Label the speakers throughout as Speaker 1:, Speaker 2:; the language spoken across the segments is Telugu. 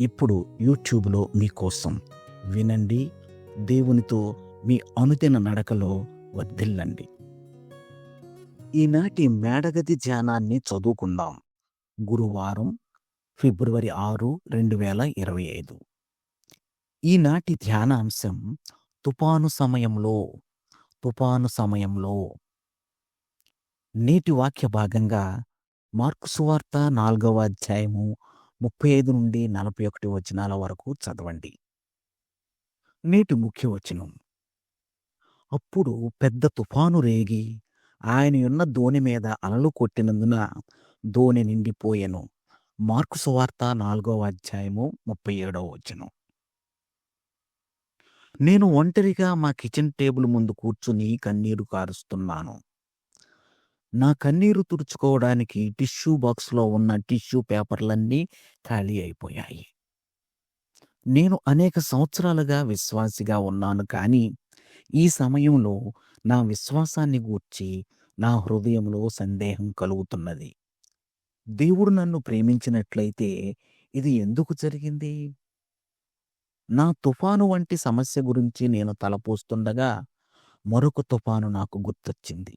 Speaker 1: ఇప్పుడు యూట్యూబ్లో మీకోసం వినండి దేవునితో మీ అనుదిన నడకలో వర్ధిల్లండి. ఈనాటి మేడగది ధ్యానాన్ని చదువుకుందాం. గురువారం ఫిబ్రవరి ఆరు రెండు వేల ఇరవై ఐదు. ఈనాటి ధ్యానాంశం తుపాను సమయంలో తుపాను సమయంలో. నేటి వాక్య భాగంగా మార్కు సువార్త నాలుగవ అధ్యాయము ముప్పై ఐదు నుండి నలభై ఒకటి వచనాల వరకు చదవండి. నేటి ముఖ్య వచనం అప్పుడు పెద్ద తుఫాను రేగి ఆయన ఉన్న దోణి మీద అలలు కొట్టినందున దోణి నిండిపోయెను. మార్కు సువార్త నాలుగవ అధ్యాయము ముప్పై ఏడవ వచనం. నేను ఒంటరిగా మా కిచెన్ టేబుల్ ముందు కూర్చుని కన్నీరు కారుస్తున్నాను. నా కన్నీరు తుడుచుకోవడానికి టిష్యూ బాక్స్లో ఉన్న టిష్యూ పేపర్లన్నీ ఖాళీ అయిపోయాయి. నేను అనేక సంవత్సరాలుగా విశ్వాసిగా ఉన్నాను కానీ ఈ సమయంలో నా విశ్వాసాన్ని గూర్చి నా హృదయంలో సందేహం కలుగుతున్నది. దేవుడు నన్ను ప్రేమించినట్లయితే ఇది ఎందుకు జరిగింది? నా తుఫాను వంటి సమస్య గురించి నేను తలపోస్తుండగా మరొక తుఫాను నాకు గుర్తొచ్చింది.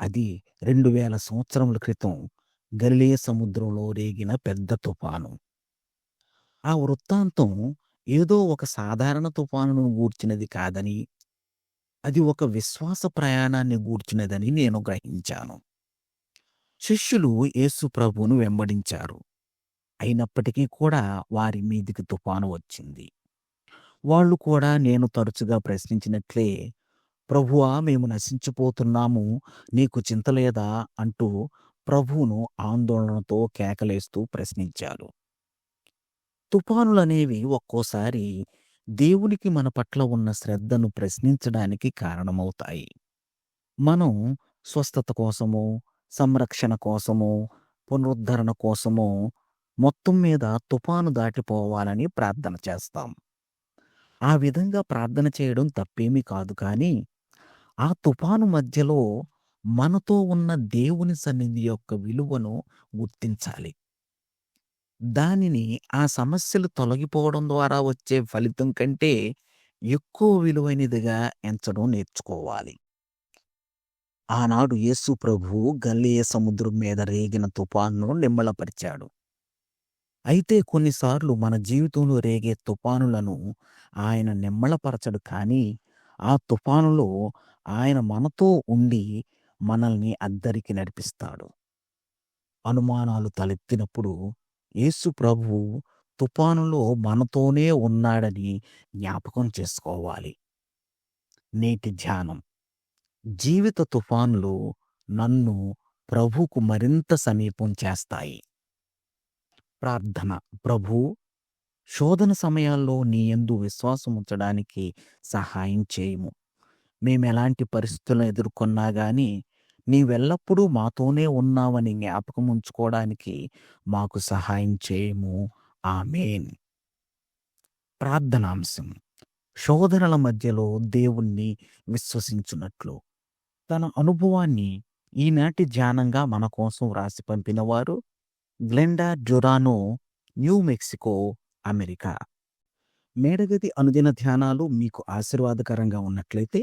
Speaker 1: అది రెండు వేల సంవత్సరముల క్రితం గలిలే సముద్రంలో రేగిన పెద్ద తుఫాను ఆ వృత్తాంతం ఏదో ఒక సాధారణ తుఫానును గూర్చినది కాదని అది ఒక విశ్వాస ప్రయాణాన్ని గూర్చినదని నేను గ్రహించాను. శిష్యులు యేసు ప్రభువును వెంబడించారు. అయినప్పటికీ కూడా వారి మీదికి తుఫాను వచ్చింది. వాళ్ళు కూడా నేను తరచుగా ప్రశ్నించినట్లే ప్రభువా మేము నశించిపోతున్నాము నీకు చింతలేదా అంటూ ప్రభువును ఆందోళనతో కేకలేస్తూ ప్రశ్నించారు. తుఫానులనేవి ఒక్కోసారి దేవునికి మన పట్ల ఉన్న శ్రద్ధను ప్రశ్నించడానికి కారణమవుతాయి. మనం స్వస్థత కోసమో సంరక్షణ కోసమో పునరుద్ధరణ కోసమో మొత్తం మీద తుఫాను దాటిపోవాలని ప్రార్థన చేస్తాం. ఆ విధంగా ప్రార్థన చేయడం తప్పేమీ కాదు కానీ ఆ తుఫాను మధ్యలో మనతో ఉన్న దేవుని సన్నిధి యొక్క విలువను గుర్తించాలి. దానిని ఆ సమస్యలు తొలగిపోవడం ద్వారా వచ్చే ఫలితం కంటే ఎక్కువ విలువైనదిగా ఎంచడం నేర్చుకోవాలి. ఆనాడు యేసు ప్రభు గల్లియ సముద్రం మీద రేగిన తుఫాను నిమ్మళపరిచాడు అయితే కొన్నిసార్లు మన జీవితంలో రేగే తుఫానులను ఆయన నిమ్మళపరచడు కానీ ఆ తుఫానులో ఆయన మనతో ఉండి మనల్ని అద్దరికి నడిపిస్తాడు. అనుమానాలు తలెత్తినప్పుడు యేసు ప్రభువు తుఫానులో మనతోనే ఉన్నాడని జ్ఞాపకం చేసుకోవాలి. నేటి ధ్యానం. జీవిత తుఫానులు నన్ను ప్రభుకు మరింత సమీపం చేస్తాయి. ప్రార్థన. ప్రభు శోధన సమయాల్లో నీ యందు విశ్వాసం ఉంచడానికి సహాయం చేయము. మేము ఎలాంటి పరిస్థితులను ఎదుర్కొన్నా కానీ నీవెల్లప్పుడూ మాతోనే ఉన్నావని జ్ఞాపకం ఉంచుకోవడానికి మాకు సహాయం చేయము. ఆమెన్. ప్రార్థనాంశం. శోధనల మధ్యలో దేవుణ్ణి విశ్వసించున్నట్లు తన అనుభవాన్ని ఈనాటి ధ్యానంగా మన కోసం వ్రాసి పంపినవారు Glenda Zorano New Mexico America. మేడగది అనుదిన ధ్యానాలు మీకు ఆశీర్వాదకరంగా ఉన్నట్లయితే